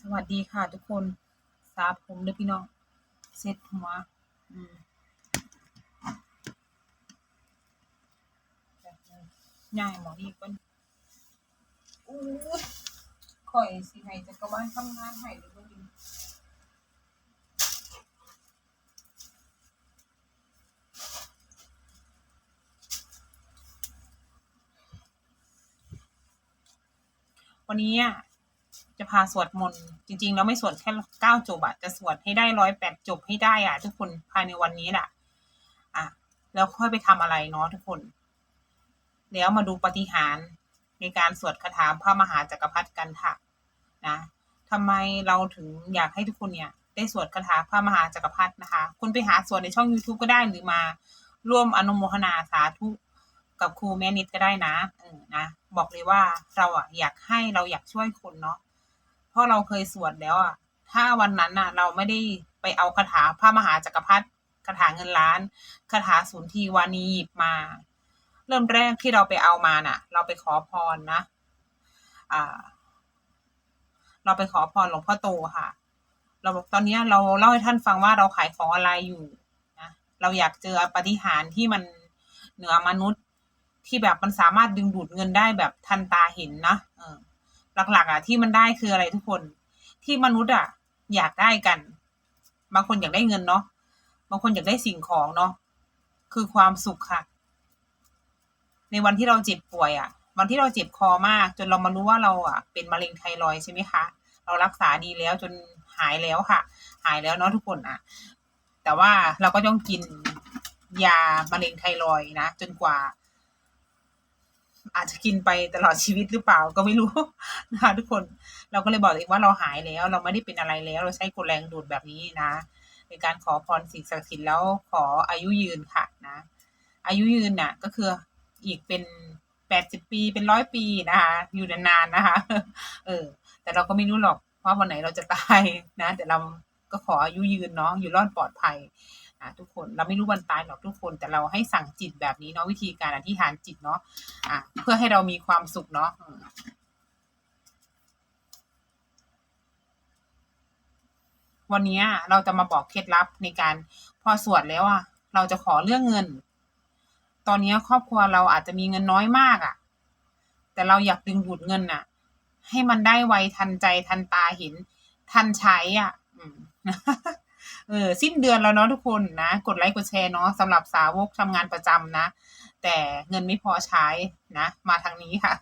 สวัสดีค่ะทุกคนสาผมเด้อพี่น้องเซ็ตหัวอืมแบบนี้ง่ายหมอนี่ก่อนอู้ข่อยสิให้จักรวาลทำงานให้ด้อบ่ดีวันนี้อะ จะพาสวดมนต์จริง ๆ แล้วไม่สวดแค่เก้าจบอะจะสวดให้ได้ร้อยแปดจบให้ได้อะทุกคนภายในวันนี้แหละอะแล้วค่อยไปทำอะไรเนาะทุกคน แล้วมาดูปฏิหารในการสวดคาถาพระมหาจักรพรรดิกันค่ะนะทำไมเราถึงอยากให้ทุกคนเนี่ย ได้สวดคาถาพระมหาจักรพรรดินะคะ คุณไปหาสวดในช่อง YouTube ก็ได้หรือมาร่วมอนุโมทนาสาธุกับครูแม่นิดก็ได้นะเออนะ บอกเลยว่าเราอะอยากให้เราอยากช่วยคนเนาะ ราะเราเคยสวดแล้วอะ ถ้าวันนั้นน่ะ เราไม่ได้ไปเอาคาถาพระมหาจักรพรรดิคาถาเงินล้านคาถาสุนทรีวานีหยิบมา เริ่มแรกที่เราไปเอามาน่ะ เราไปขอพรนะ อ่า เราไปขอพรหลวงพ่อโตค่ะ เราบอกตอนนี้เราเล่าให้ท่านฟังว่าเราขายของอะไรอยู่นะเราอยากเจอปฏิหารที่มันเหนือมนุษย์ที่แบบมันสามารถดึงดูดเงินได้แบบทันตาเห็นนะเออ หลักๆอะที่มันได้คืออะไรทุกคนที่มนุษย์อะ อยากได้กัน บางคนอยากได้เงินเนาะบางคนอยากได้สิ่งของเนาะคือความสุขค่ะ ในวันที่เราเจ็บป่วยอะ วันที่เราเจ็บคอมาก จนเรามารู้ว่าเราอะ เป็นมะเร็งไทรอยใช่ไหมคะเรารักษาดีแล้วจนหายแล้วค่ะ หายแล้วเนาะทุกคนอะ แต่ว่าเราก็ต้องกินยามะเร็งไทรอยนะจนกว่า อาจจะกินไปตลอดชีวิตหรือเปล่าก็ไม่รู้นะคะทุกคนเราก็เลยบอกเลยว่าเราหายแล้ว เราไม่ได้เป็นอะไรแล้ว เราใช้กดแรงดูดแบบนี้นะ ในการขอพรสิ่งศักดิ์สิทธิ์แล้วขออายุยืนค่ะนะ อายุยืนน่ะ ก็คืออีกเป็นแปดสิบปีเป็นร้อยปีนะคะอยู่นานๆนะคะ เออ แต่เราก็ไม่รู้หรอกว่าวันไหนเราจะตายนะ แต่เราก็ขออายุยืนเนาะอยู่รอดปลอดภัย อะทุกคนเราไม่รู้วันตายหรอกทุกคน แต่เราให้สั่งจิตแบบนี้เนาะวิธีการอธิษฐานจิตเนาะอะเพื่อให้เรามีความสุขเนาะวันนี้เราจะมาบอกเคล็ดลับในการพอสวดแล้วอะเราจะขอเรื่องเงิน ตอนนี้ครอบครัวเราอาจจะมีเงินน้อยมากอะ แต่เราอยากดึงดูดเงินน่ะ ให้มันได้ไวทันใจทันตาเห็นทันใช้อะ อืม เออสิ้นเดือนแล้วเนาะทุกคนนะ กดไลค์กดแชร์เนาะสำหรับสาวกทำงานประจำนะ แต่เงินไม่พอใช้นะ มาทางนี้ค่ะ